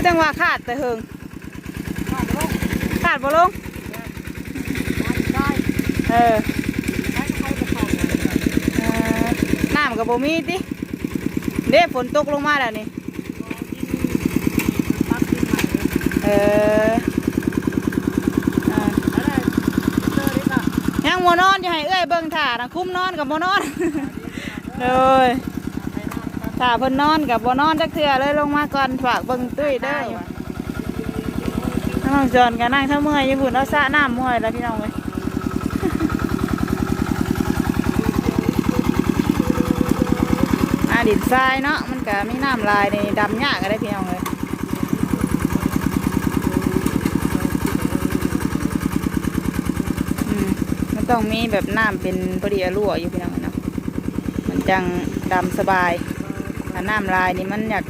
ก็จังว่าขาดแต่เฮิงขาดบ่ลงได้เออได้ใครจะเข้ามาเออน้ำกับบ่มีติเด้ฝนตกลงมาแล้วนี่ปักขึ้นมาเลยเอออ่าแล้วได้เจอได้ก็ยังบ่นอนอยู่ให้เอ้ยเบิ่งถ่านะคุ้มนอนกับบ่นอนเลยไปนอนกัน ถ้าเพิ่นนอนกับบ่นอนจักเทื่อเลยลงมาก่อนฝากเบิ่งตุ้ยเด้อน้องจอนก็นั่งเท่าเมื่อยอยู่พุ่นเอาสระน้ำมื่อยแล้วพี่น้องเว้ยอาดินทรายเนาะมันก็มีน้ำลายในดำยากก็ได้พี่น้องเลยอืมมันต้องมีแบบน้ำเป็นพอดีอะรั่วอยู่พี่น้องเนาะมันจังดำสบาย ถ้าน้ำลายนี่มันอยาก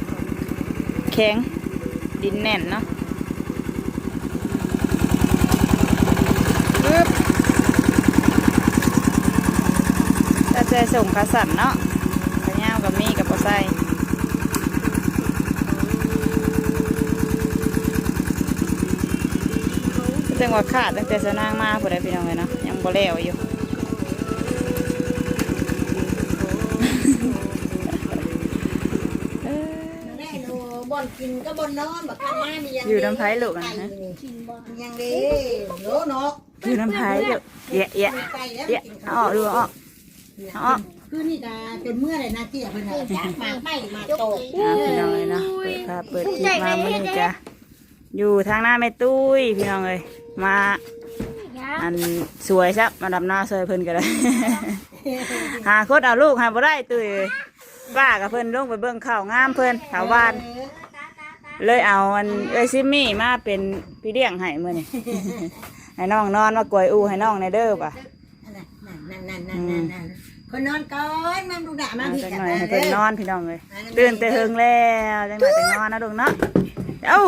แข็งดินแน่นเนาะปึ๊บถ้าใจส่งขาสั่นเนาะขะยาวกับมีกับปลาไส้ตั้งว่าขาดตั้งแต่สนางมาผู้ใดพี่น้องเลยเนาะยังบ่แล้วอยู่ เอ้ย แน่หนูบ่ อนกินก็บ่อนนอนบักกันมามียังอยู่น้ำไผ่ลูกอะฮะยังดีโลนกอยู่น้ำไผ่เดี๋ยวเอะเอะไก่แล้วเอะเอาออกดูเอาออกเอาออกคือนี่ดาจนเมื่อไรนะเจี๊ยบเพิ่นน่ะจักมาไม่มาโตกเอาพี่น้องเลยเนาะเปิดภาพเปิดคลิปมาเมื่อนี้จ้ะอยู่ทางหน้าแม่ตุ้ยพี่น้องเลยมาอันสวยซับมาดำหน้าสวยเพิ่นกันเลยหาคนเอาลูกหาบ่ได้ตุ้ยเอ้ยป้ากับเพิ่นลงไปเบิ่งข้าวงามเพิ่นข้าวหวาน เลยเอาอันเอ้ยซิมมี่มาเป็นพี่เลี้ยงให้มื้อนี้ให้น้องนอนมากวยอูให้น้องในเด้อป่ะนั่นนั่นนั่นนั่นนั่นคนนอนก่อนมันดูหน้ามาเอาพี่จังกันหน่อยให้นะเพิ่นนอนพี่น้องเลยตื่นแต่เฮิงแล้วจังหน่อยแต่งนอนนะลุงเนาะเอ้า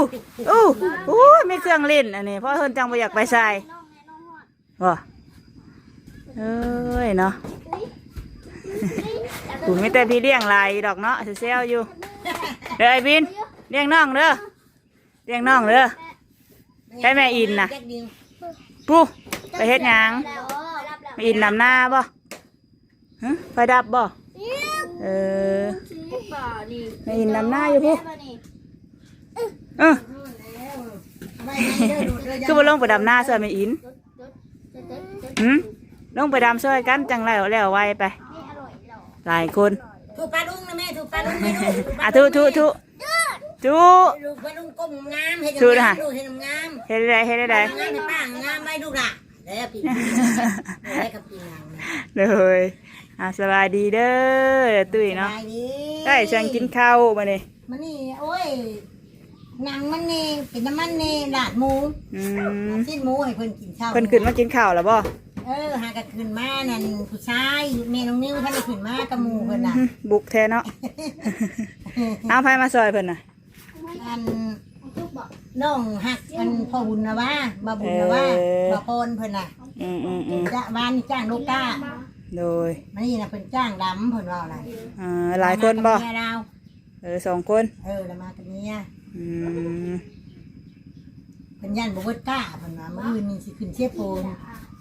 อู้อู้มีเครื่องเล่นอันนี้เพราะเพิ่นจังบ่อยากไปใส่บ่เอ้ยเนาะกูมีแต่พี่เลี้ยงหลายดอกเนาะเซลอยู่เด้อไอ้บิน เลี้ยงน้องเด้อเลี้ยงน้องเด้อใช่แม่อินน่ะปูไปเฮ็ดหยังไปอินนำหน้าบ่ฮะไฟดับบ่เออไปอินนำหน้าอยู่พูเออคือบ่ลงไปดำหน้าซอยแม่อินหืมลงไปดำซอยกันจังแล้วแล้วไวไปหลายคนถูกปลาดุงนะแม่ถูกปลาดุงไม่ถูกอะทุทุทุ ทุลูกปลาดุงก้มงามเห็นถูกงานะมลูกเห็นงามเฮ็ดได้เฮ็ดได้งามให้ป้างามไม่ดูล่ะแล้วปีแล้วกับปีงามเลยอะสบายดีเด้อตุ้ยเนาะสบยดีได้ช่างกินข้าวมาเนี่ยมันนี่โอ้ยหนังมันนี่เป็นน้ำมันนี่ลาดหมูอืมสิ้นหมูให้เพิ่นกินข้าวเพิ่นขึ้นมากินข้าวแล้วบ่เออหากะขึ้นมานั่นผู้ชายเมน้องนิ้วท่านได้ขึ้นมากับหมูเพิ่นน่ะบุกแท้เนาะเอาไผมาซอยเพิ่นน่ะ อันน้องหักอันพ่อบุญนะว่าบาบุญนะว่าบาพรเพิ่นน่ะอืมอืมอืมจ้าบ้านนี่จ้างลูกก้าโดยมันนี่น่ะเพิ่นจ้างดำเพิ่นว่าอะไรอ่าหลายคนบ่มากับเมียเราเออสองคนเออแล้วมากับเมียอืมเพิ่นยันบ่เบิดกล้าเพิ่นว่ามื้ออื่นนี่สิขึ้นเชียโปน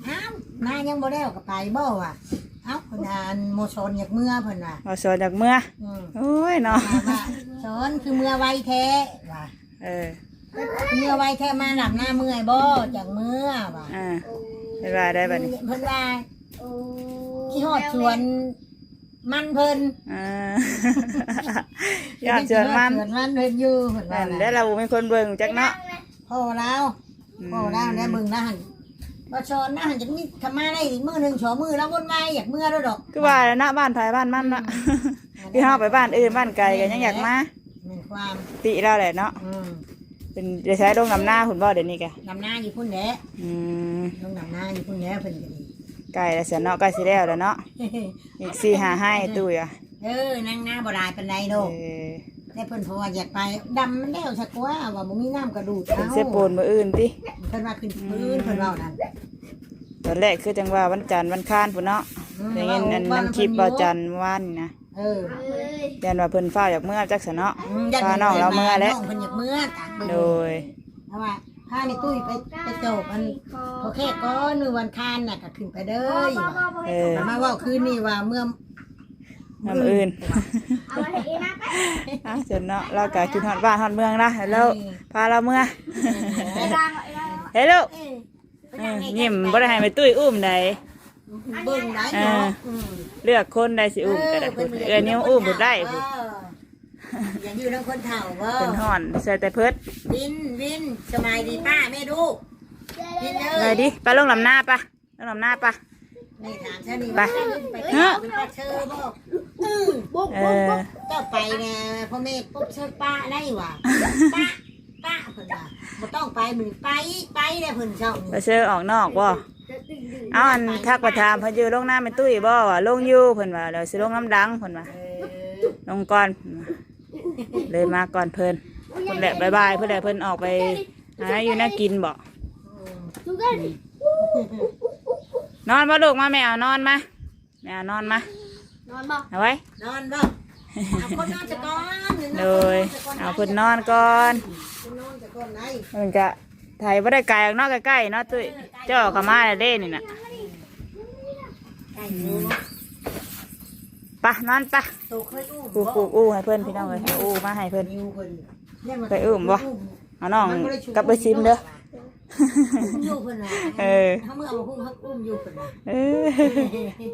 อ้าวมายังบ่แล้วก็ไปบ่ว่ะเอ้าเพิ่นอ่านโมซอนอยากเมื่อเพิ่นว่าเอาสอนจากเมื่ออืมโอ้ยเนาะว่าว่าสอนคือเมื่อไวแท้ว่ะเออเมื่อไวแท้มาหลับหน้าเมื่อยบ่จากเมื่อว่ะอ่าได้ว่าได้บัดนี้เพิ่นว่าที่ฮอดสวนมันเพิ่นอ่าอยากเชิญมันสวนมันเพิ่นอยู่เพิ่นว่านั่นน่ะได้เราบ่มีคนเบิ่งจักเนาะ พ่อเราพ่อเราได้เบิ่งนะหั่น บ่ชอนนะหั่นจักมีทำมาได้อีกมื้อหนึงสองมื้อแล้ววนไวอยากเมื่อแล้วดอกคือว่าแล้วนะบ้านไผบ้านมันน่ะพี่เฮาไปบ้านอื่นบ้านไกลก็ยังอยากมาแม่นความติเราแหละเนาะอืมเป็นจะใช้ลงนำหน้าคุณบ่เดี๋ยวนี้แกนำหน้าอยู่พุ่นแหละอืมลงนำหน้าอยู่พุ่นแหละเพิ่นก็ดี ไก่แล้วเสียเนาะไก่สิแล้วแล้วเนาะอีกสี่หาให้ตุ้ยอะเออนั่งหน้าบ่ได้ปานใดโดเออ ได้เพิ่นเพราะว่าอยากไปดำมันแล้วสักว่าว่าบ่มีน้ำกระดูดเป็นเอาเสยโปนมืออื่นติเพิ่นว่าขึ้นพื้นเพิ่นเว้านั่นตอนแรกคือจังว่าวันจันทร์วันค้านพุ่นเนาะได้เงินอันนั้นคลิปเบาจันทร์วันนี่นะเออยันว่าเพิ่นฟ้าวอยากเมื่อจักซะเนาะอืมญาติพาน้องเราเมื่อแล้วน้องเพิ่นอยากเมื่อตากเบิ่ง โดย เพราะว่าพาในตุ้ยไปไปโจกมันพอแค่ก้อนมือวันคานน่ะก็ขึ้นไปเด้อเออแต่มาเว่าคืนนี้ว่าเมื่อ น้ำอื่นเอาไว้ให้นะไปอะจนเนาะเราก็กินฮอดบ้านฮอดเมืองนะแล้วพาเราเมื่อไปล้างไว้ล้างเฮ้ยลูกเออยิ้มบ่ได้ให้ไปตุ้ยอุ้มใดเบิ่งได้เนาะอืมเลือกคนใดสิอุ้มก็ได้พุ่นเอ้ยนิ้วอุ้มบ่ได้พุ่นอย่าอยู่น้ำคนเฒ่าเว่าเพิ่นฮ้อนใส่แต่เพิดวินวินสบายดีป้าแม่ดูวินเลไปยดิไปลงลำหน้าปะลงลำหน้าปะนี่ถามซะนี่ไปว่าไปเที่ยวเป็นปลาเชอบ อกอือบุกเอบุกอบุกเจ้าไปเนี่ยพ่อแม่ปุ๊บเชิญป้าได้ว่ะป้าป้าเพิ่นว่าบ่ต้องไปมึงไปไปเลยเพิ่นเจ้าไปเชื่อออกนอกบ่เอาอันทักประทามเพิ่นอยู่ลงหน้าเป็นตุ้ยบ่ว่าลงอยู่เพิ่นว่าเดี๋ยวสิลงน้ำดังเพิ่นว่าเออลงก่อนเลยมาก่อนเพิ่นเพิ่นแหละบายบายเพิ่นแหละเพิ่นออกไปหาอยู่น่ากินบ่ทุกคนนอนบ่ลูกมาแม่เอานอนมาแม่เอานอนมา นอนบ่เอาไว้ นอนบ่เอาคนนอนจะก่อนโดย เอาเพิ่นนอนก่อนนอนจะก่อนไหนมันจะถ่ายบ่ได้ไกลออกนอกใกล้ๆเนาะตุ้ยเจ้าเข้ามาแล้วเด้นี่น่ะไก่อยู่ไปะนอนปะโตเคยอุ้มปูปูอู้ให้เพิ่นพี่น้องเลยเอาอู้มาให้เพิ่นนิ้วเพิ่นเนี่ยนไปอุ้มบ่ เอาน้องกลับไปซิมเด้อ อุ้มอยู่เพิ่นน่ะเออ เขาเมื่อเอามาพุ่งเขาอุ้มอยู่เพิ่นน่ะเออ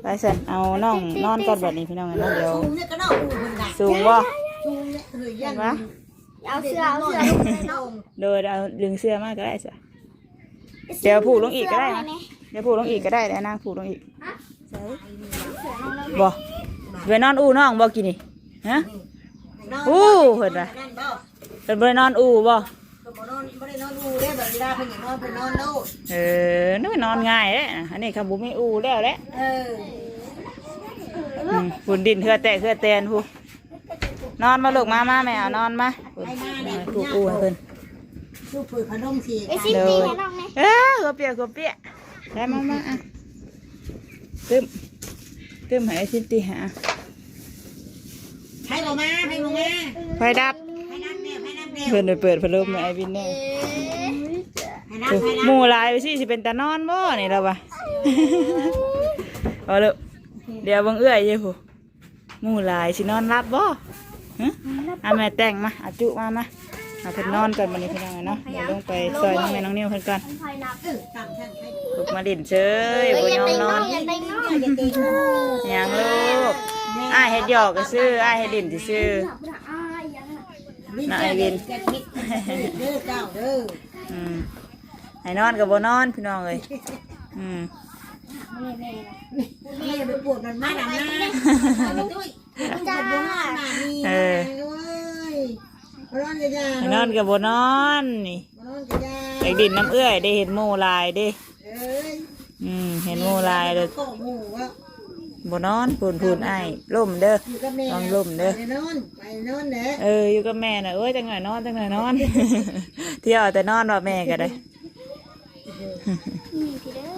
ไปสันเอาน้องนอนก่อนแบบนี้พี่น้องเนาะเดี๋ยว สูงเนี่ยก็นอกอุ้มเพิ่นน่ะสูงบ่ สูงเนี่ยเฮ้ยยันวะเอาเสื้อเอาเสื้อลงเลยเนาะ โดยเอาดึงเสื้อมาก็ได้จ้ะ เดี๋ยวผูกลงอีกก็ได้นะ เดี๋ยวผูกลงอีกก็ได้แล้วนางผูกลงอีกบ่ไปนอนอู้น้องบ่กินนี่ฮะ อู้เพิ่นว่ะนั่นบ่เป็นไปนอนอู้บ่ เพิ่นบ่นอนบ่ได้นอนอูได้แบบเวลาเพิ่นอยากนอนเพิ่นนอนโลดเออนึกว่านอนง่ายเด้อันนี้คำบุไม่อู้แล้วแหละเอออืมฝุ่นดินเทือแตะเทือแตนผู้นอนมาลูกมามาแม่เอานอนมาฝุ่นผูกอู้ให้เพิ่นลูกเปิดขนมสิไปซิมตีให้น้องไหมเอ้ยหัวเปียกหัวเปียกได้มามาอะตึมตึมให้ไอ้สิตีหาให้บ่มาให้บ่มาไฟดับ เพิ่นไปเปิดพัดลมให้ไอวินเนอร์หมูหลายไปสิสิเป็นตานอนบ่นี่แล้ววะเอาเลยเดี๋ยวบังเอื้อยอยู่ผู้หมูหลายสินอนรับบ่ฮะอาแม่แต่งมาอาจุมามาเอาเพิ่นนอนก่อนวันนี้เพิ่นเอาไงเนาะเดี๋ยวลงไปซอยน้องแม่น้องนิ้วเพิ่นก่อนคอยนับเออตามท่านลุกมาดิ่นเฉยบ่ยอมนอนอย่าเต็งน้องอย่าเตะน้อยังลูกอ้ายเฮ็ดหยอกก็ซื้ออ้ายเฮ็ดดิ่นซื่อ อ้ายยังวินน่ะเจไอ้วินจะคิดเด้อเจ้าเด้อๆอืมให้นอนก็บ่นอนพี่น้องเอ้ยอืมนี่ไปปวดมันมาดังหน้าไปด้วยจ้านี่เอ้ยร้อนจะยาให้นอนก็บ่นอนนี่ร้อนจะยาอยากดิ่นน้ำเอื้อยได้เห็นหมู่หลายเด้เอ้ยอืมเห็นหมู่หลายเลยก็หมูว่า บ่นอนพูนพูนไอ้ายล่มเด้ออยู่กับแม่ลองล่มเด้อไปนอนไปนอนเด้อเอออยู่กับแม่น่ะเอ้ยจังไงนอนจังไงนอน เที่ยวแต่นอนว่าแม่ก็ได้นี่พี่เด้อ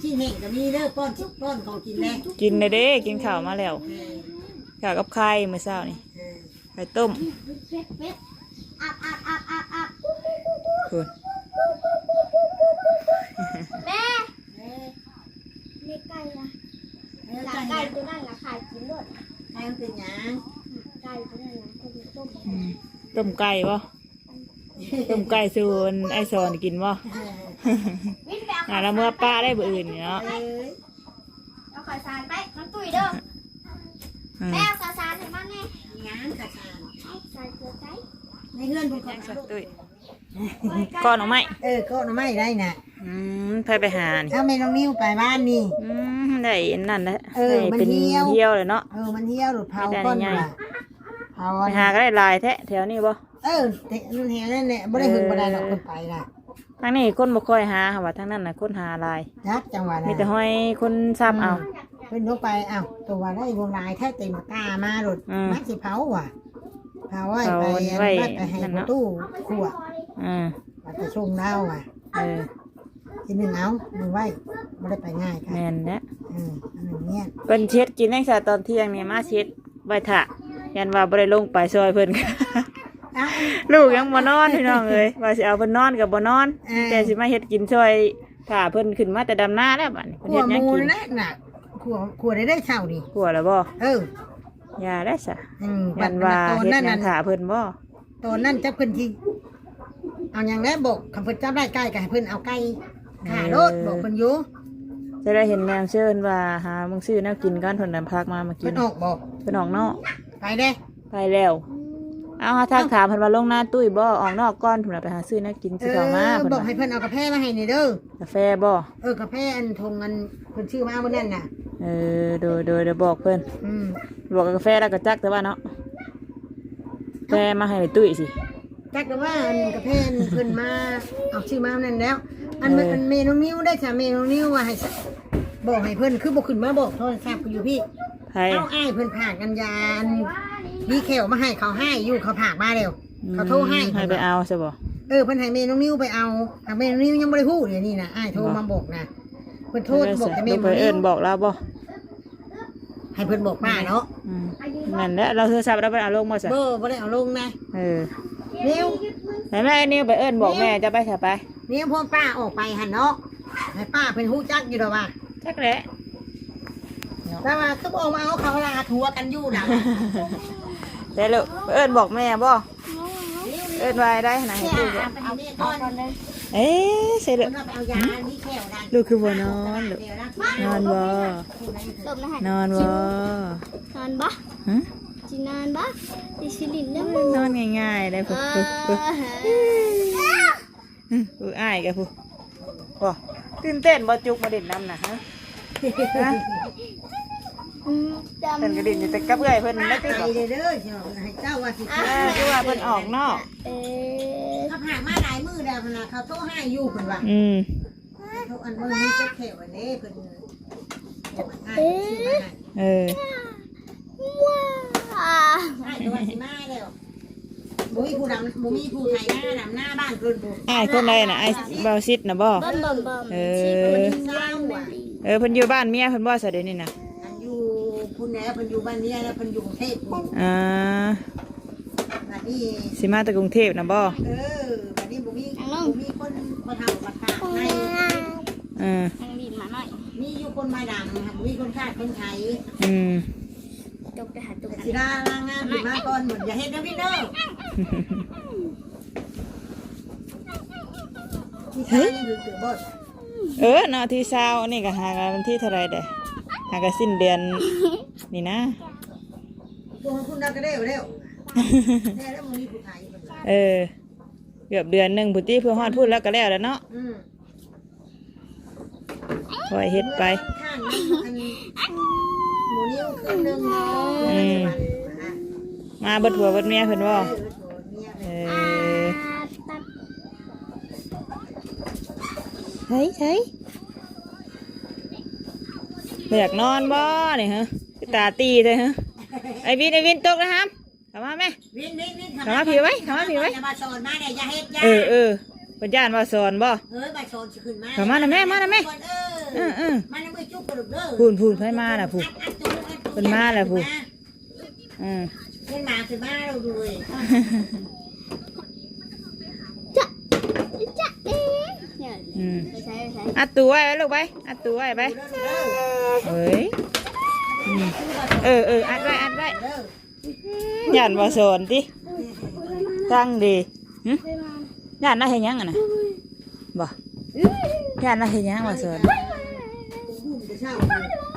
ที่เห็นก็มีเด้อป้อนชิป้อนของกินแน่กินเลยเด้กินข้าวมาแล้วข้าวกับไข่มื้อเช้านี่ไข่ต้มเพ็ดเพ็ดอับอับอับอับอับพูนแม่เล็กไก่ละเออ หลัไก่งไก่ตัวนั้นละขายกินด้วยไก่มันเป็นหยังไก่ตัวนั้นละคนต้มอืมต้มไก่บ่ต้มไก่สูนไอ้สอนกินบ่ วิ่งไปเอาอ่าแล้วเมื่อป้าได้บ่อื่นเนาะเอ้ยเอาข่อยสารไปน้ำตุ้ยเด้ออืมแม่เอาข่อยสารให้มันไงหยังกระชานเอาใส่เกลือไก่ในเฮือนเพิ่นก็สักตุ้ยก้อนออกไหมเออก็ไม่ได้น่ะอืมไปไปหานี่ถ้าแม่น้องนิ้วไปบ้านนี่อืม ได้อันนั่นแหละเออได้มันเป็นเหี่ยว เที่ยวเลยเนาะ เออมันเที่ยวหรือเผาไม่ได้ก้อนใหญ่ว่ะเผาไปหาก็ได้ลายแท้แถวนี้บ่เออเตะรุ่นแหงนั่นแหละบ่ได้หึงบ่ได้ดอกคนไปน่ะทางนี้คนบ่ค่อยหาค่ะว่าทางนั้นน่ะคนหาลายยักจังหวะน่ะมีแต่ห้อยคนซ้ำเอา เพิ่นลงไปอ้าวตัวได้วงลายแท้เต็มตามาโดดอืมมันสิเผาว่ะเผาไว้เผาไปไว้อันนั้นไปให้นั่นปเนาะ ระตูขวดอืม มันจะชงเล่าว่ะ เออ ทีหนึงเอามึงไว้บ่ได้ไปง่ายค่ะแม่นแหละเอออันหนึงเนี่ยเพิ่นเช็ดกินตั้งแต่ตอนเที่ยงนี่มาเช็ดไว้ถะยันว่าบ่ได้ลงไปซอยเพิ่นอ้าวลูกยังบ่นอนพี่น้องเอ้ยว่าสิเอาเพิ่นนอนก็บ่นอน เออ แต่สิมาเฮ็ดกินซอยถ้าเพิ่นขึ้นมาแต่ดำนาแล้วบัดนี้ขเพิ่นวเฮ็ดหยังมูกิลนนะน่ะขวขวได้ได้เช่าดิกลัวแล้วบ่เอออย่าได้ซะอืมยันว่าตอนเฮ็ดนั้นหยัน่ะ งถ้าเพิ่นบ่ ตอนนั้นจับเพิ่นที่เอาอย่างแรกบอกคำเพิ่นจับได้ใกล้กับเพิ่นเอาไก่ ขารถบอกเพิ่นอยู่จะได้เห็นแนวเชิญว่าหามึงซื้อแนวกินกันเพิ่นนำพักมามากิเพิ่นนออกบอกเพิ่นออกนอก ไปเด้ไปแล้ว เอาหาทักถามเพิ่นว่าลงหน้าตุ้ยบ่ออกนอกก่อนเพิ่นน่ะไปหาซื้อแนวกินเอสิเข้ามาอเพิ่นบอกว่าให้เพิ่นเอากาแฟมาให้นี่เด้อกาแฟบ่เออกาแฟอันทงอันเพิ่นชื่อมาเมื่อนั้นน่ะ เออโดยโดยเดี๋ยวบอกเพิ่นอืมบอกกาแฟแล้วก็จักแต่ว่าเนาะแฟมาให้ตุ้ยสิจักแต่ว่าอันกาแฟอันเพิ่นมาเอาชื่อมาเมื่อนั้นแล้ว อันเอออันเมนูนิ้วได้จ้ะเมนูนิ้วว่าให้สบอกให้เพิ่นคือบ่ขึ้นมาบอกโทรศัพท์กูอยู่พี่ไผเอาอ้ายเพิ่นผากกันยานดีแขวมาให้เขาให้อยู่เขาผากมาแล้วเขาโทรให้ให้ไปเอาใช่บ่เออเพิ่นให้เมนูนิ้วไปเอาทางเมนูนิ้วยังบ่ได้ฮู้เดี๋ยวนี้นะอ้ายโทรมาบอกนะเพิ่นโทรบอกแต่เมลูกนูไปเอิ้นิ้นวบอกแล้วบ่ให้เพิ่นบอกป้าเนาะอืมนั่นแหละเราโทรศัพท์เราไปเอาลงมาซะเบ่บ่ได้เอาลงนะเออนิ้วให้แม่นิวไปเอิ้นบอกแม่จะไปซะไป นิ้วพ่อป้าออกไปหั่นเนาะให้ป้าเพิ่นฮู้จักอยู่ดอกว่าจักแหละแต่ว่าคือบ่เอามาเอาเขาลาทัวกันอยู่น่ะได้ลูกไปเอิ้นบอกแม่บ่เอิ้นไว้ได้ไหนให้เนี่ยลูกเอาไปให้แม่ก่อนเอ๊ะใส่ลูเพิ่กนเอาไปเอายาดีแขวนั่นลูกคือบ่นอนลูกเดี๋ยวนะนอนบ่ตบนะฮะนอนบ่นอนบ่ฮะจีนอนบ่ดิชิลินเด้นอนง่ายๆได้อพุพุพุผู้ อ้ายกับผู้บ่ตื่นเต้นบ่จุกมาเด่นน้ำน่ะฮะฮะจำเพิ่นก็ดิ่นอยู่แต่กับเอื้อยเพิ่นได้ไปติบ่เด้อเด้อเจ้าให้เจ้าว่าสิเออคือว่าเพิ่นออกนอกเออเขาผ่านมาหลายมือแล้วพนนะเขาโทรให้อยู่เพิ่นว่าอืมเขาอันมือนี้จะแขวอันนี้เพิ่นจะมาให้ชื่อมาให้เออว้าให้ตัวสิมาแล้ว บ่มีผู้ดำบ่มีผู้ไทยหน้าดำหน้าบ้านเพิ่นบ่อ้ายคนใดน่ะอ้ายเบาซิดน่ะบ่บอมบอมบอมเอชีพอมันเศร้าอะเออเพิ่นอยู่บ้านเมียเพิ่นบ่ซะเดี๋ยวนี้น่ะอันอยู่พุ่นแหน่เพิ่นอยู่บ้านเนี้ยแล้วเพิ่นอยู่กรุงเทพพุ่นอ่าบัดนี้สิมาแต่กรุงเทพน่ะบ่เออบัดนี้บ่มีบ่มีคนมาทำมาขายในเออทางบีบมาหน่อยมีอยู่คนมาดำค่ะบ่มีคนขายคนไทยอืม จบไปหาจุกสิดาลางงานสิมาก่อนหมดอย่าเฮ็ดนะพี่เด้อที่ใช้นี่คือเกือบบ่เออเนาะที่เช้านี่ก็หากันวันที่เท่าไหร่เด้อหากันสิ้นเดือนนี่นะพวกคุณนักก็ได้เร็วแน่แล้วมึงมีผู้ไทยเพิ่นว่าเออเกือบเดือนหนึ่งพุติเพื่อฮอดพูดแล้วก็แล้วแหล้วเนาะอืมคอยเฮ็ดไปข้างนั้นอัน หมูนิ้วครึ่งหนึงอืม มาเบิดผัวเบิดเมียเพิ่นว่าเออเอเมียอตัดใช่ใช่อยากนอนบ่นี่ฮะคือตาตีเลยฮะไอวินไอวินตกนะครับเข้ามาไหมวินวินวินเข้ามาผิวไว้เข้ามาผิวไว้ อย่ามาสอนมาเนี่ยอย่าเฮ็ดอย่าเออเออปัญญานว่าสอนบ่ เฮ้ยมาสอนสิขึ้นมาเข้ามาน่ะแม่มาน่ะแม่เอ เอออเออมันยังไม่จุกกระดูกเด้อพูนพูนไผมาน่ะพูนอัดอัดจุกอัดจุกเพิ่นมาแล้วพูนอืมเพิ่นมาขึ้นมาเราดูเลยจะจะเอ๊ะเนี่ยอืมไม่ใช่ไม่ใช่อัดตัวไว้ไว้ลูกไปอัดตัวไว้ไปเด้อเอ้ยอืมเออเอออัดไว้อัดไว้เด้อย่านว่าสอนติตั้งดีหึย่านน่าเห็นยังอะนะบ่ย่านน่าเห็นยังว่าสอนพูดจะเช่า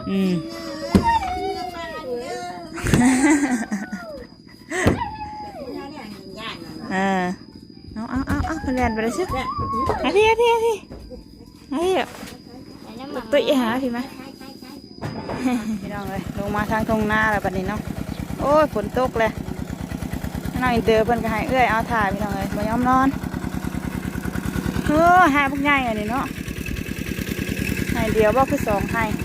อืมอ่าเอาเอาเอาเอาเรียนไปเลยสิอาพี่อาพี่อาพี่อาพี่ไหนน้ตุ้ยหาพี่ไหมพี่น้องเลยลงมาทางตรงหน้าแล้วปัดนี้เนาะโอ้ยฝนตกเลยน้องอินเตอร์เพิ่นก็ให้เอื้อยเอาถ่ายพี่น้องเลยมายอมนอนเออหาพวกใหญ่อันนี้เนาะให้เดียวบ่คือสองให้ก็ต้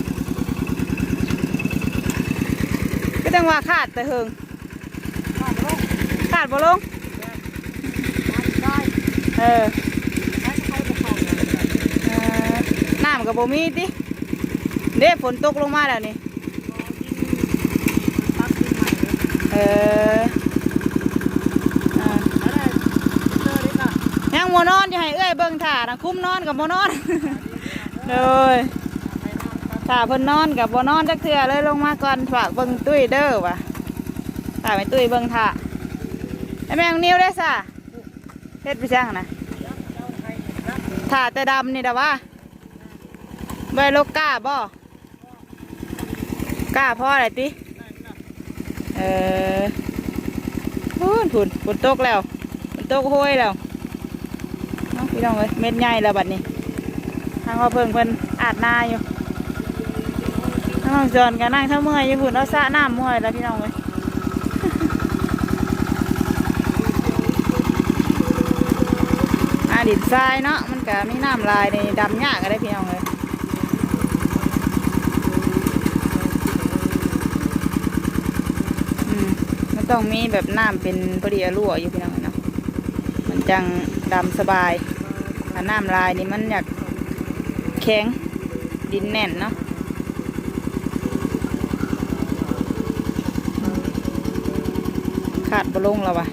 จังว่าขาดแต่เฮิงขาดบ่ลงเออน้ำกับบ่มีดิเด้ฝนตกลงมาแล้วนี่เออเยังมันอนอยู่ให้เอ้ยเบิ่งถ่านะคุ้มนอนกับมันอนเลย ถ่าเพิ่นนอนกับโมนอนจักเทื่อเลยลงมาก่อนฝากเบิ่งตุ้ยเด้อว่ะถ่าไปตุ้ยเบิ่งถ่าไอ้แมงนิ้วได้อซะเฮ็ดไปจังนะถ่าแต่ดำนี่ดะว่าใบโลกก้าบ่กล้าพ่ออะไรติเออพูนพูนฝนตกแล้วฝนตกห้อยแล้วเนาะพี่น้องเอ้ยเม็ดใหญ่แล้วบัดนี้ทางว่าเพิ่งเพิ่นอาดนาอยู่ น้องจอนก็นั่งเท่าเมื่อยอยู่พุ่นเอาสะน้ำเมื่อยแล้วพี่น้องเอ้ยอาดินทรายเนาะมันก็มีน้ำลายในดำยากก็ได้พี่น้องเอ้ยมันต้องมีแบบน้ำเป็นพอดีอรั่วอยู่พี่น้องเอ้ยเนาะมันจังดำสบายน้ำลายนี่มันอยากแข็งดินแน่นเนาะ ขาดบลงแล้ววะ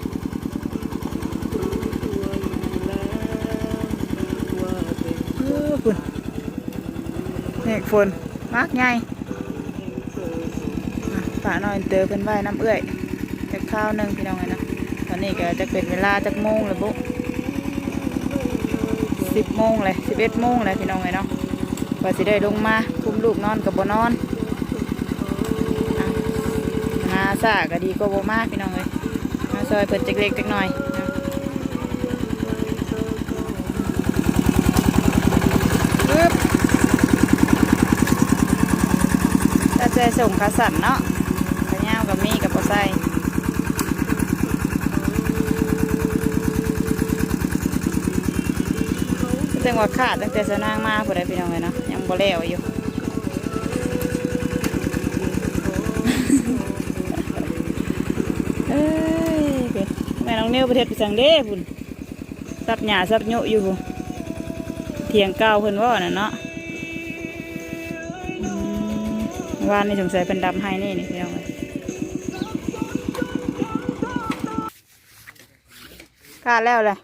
เออฝุ่นเมฆฝนมากไงป่าน้อยเตอเป็นไหวน้ำเอื้อยจากข้าวหนึ่งพี่น้องไงนะตอนนี้ก็จะเป็นเวลาจากโมงเลยบุ๊สิบโมงเลยสิบเอ็ดโมงเลยพี่น้องไงเนาะว่าสิได้ลงมาคุมลูกนอนกับบนอนอะหาซาก็ดีก็บ่มาพี่น้องเลย ซอยเปิดจักเล็กจักหน่อยนะปึ๊บถ้าใจส่งขาสั่นเนาะขยาวกับมีกับบ่ใส่ตั้งว่าขาดตั้งแต่สนางมาผู้ใดพี่น้องเลยเนาะยังบ่แล้วอยู่ เอ้ยเป็นแม่น้ องเนียวประเทศไปสังเด้พุ่นซับหญ้าซับโยอยู่เถียงเก้าเพิ่นว่าน่ะเนาะอืมวานี่สงสัยเป็นดำให้นี่นี่พี่น้องเลยขาแล้วเลย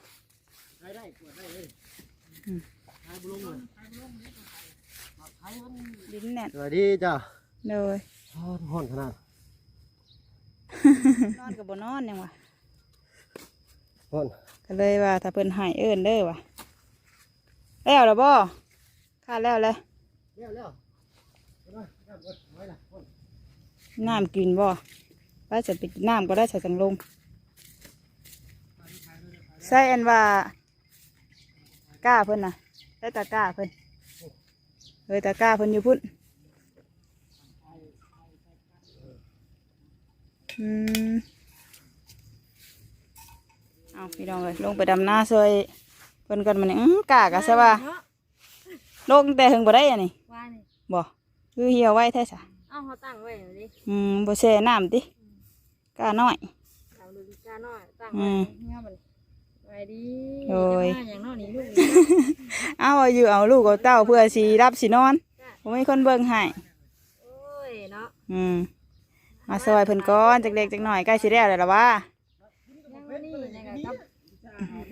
ลิ้นแน่นสวัสดีจ้าเลยห่อนขนาดนอนกับบนอนยังวะ ห่อนก็เลยว่าถ้าเพิ่นใหายเอิ้นเด้อวะแล้วหรอบ่ขาดแล้วเลยเร็วเร็วไว้ไว้ละห่อนน้ำกินบ่ไปจะไปกินน้ำก็ได้ใส่จังลงใส่อันว่ากล้าเพิ่นน่ะใส่ตะกร้าเพิ่นเฮ้ยตะกร้าเพิ่นอยู่พุ่นอืม เอาพี่น้องเลยลงไปดำหน้าซอยเพิ่นกันมันนี่อื้อกล้ากะใช่ป่ะลงแต่ถึงบ่ได้อันนี้ว่านี่บ่คือเหี่ยวไว้แท้ซะเอ้าเขาตั้งไว้อยู่ดิอืมบ่แช่น้ำติกล้าน้อยเอาดูกาน้อยตั้งอืไว้มเงี้ยมันไว้ดีโอ้ยจะมาอย่างน้อยนี่ลูกเอาเอาอยู่เอาลูกเอาเต้าเพื่อสีรับสีนอนผมมีคนเบิ่งให้โอ้ยเนาะอืมมาซอยเพิ่นก้อนจักเล็กจักหน่อยใกล้สิแล้วเลยล่ะวะ ยังไม่นี่ยังไงครับ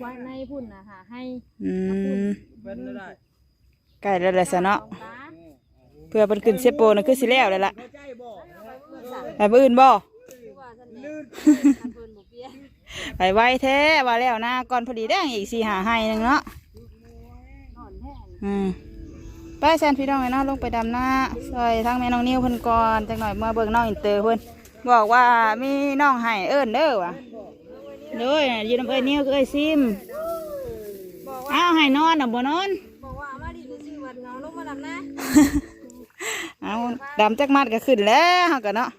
ไว้ในพุ่นนะหาให้อืมเป็นได้ใกล้แล้วแหละซะเนาะสองตาเพื่อเพิ่นขึ้นเซโปน่ะคือสิแล้วเลยล่ะเข้าใจบ่ไปมื้ออื่นบ่คือว่าท่านแม่ทำเพิ่นบ่เปลี่ยนไปไวแท้ว่าแล้วนะก่อนพอดีแดงอีกสี่หาให้หนึงเนาะนอนแท้อืมไปแซนพี่น้องไอ้เนาะลงไปดำหน้าซอยทั้งแม่น้องนิ้วเพิ่นก่อนจักหน่อยมาเบิ่งน้องอินเตอร์เพิ่นบอกว่ามีน้องให้เอิ้นเด้อว่ะ เด้ออยู่น้ำเอ้ยนิ้วเอ้ยซิมบอกว่าอ้าวให้นอนน่ะบ่นอน บอกว่ามาดีดูสิวันเงาลงมาดำนะเอาดำจักมัดก็ขึ้นแล้วเฮาก็เนาะ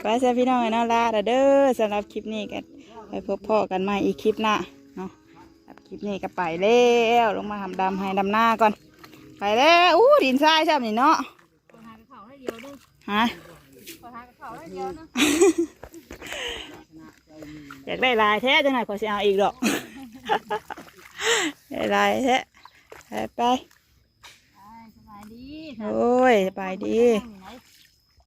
ไปเสียพี่น้องไอ้เนาะลาเด้อสำหรับคลิปนี้กันไปพบพ่อกันใหม่อีกคลิปหน้าเนาะครับคลิปนี้ก็ไปแล้วลงมาทำดำให้ดำหน้าก่อน ไปแล้วอู้ดินทรายใช่ไหมนี่เนาะขอหากระเขาได้เดียวนึงฮะขอหากระเขาได้เดียวนึง อยากได้ลายแท้จังไหนขอสิเอาอีกดอกได้ลายแท้ไปไปสบายดีโอ้ยไปดีไหน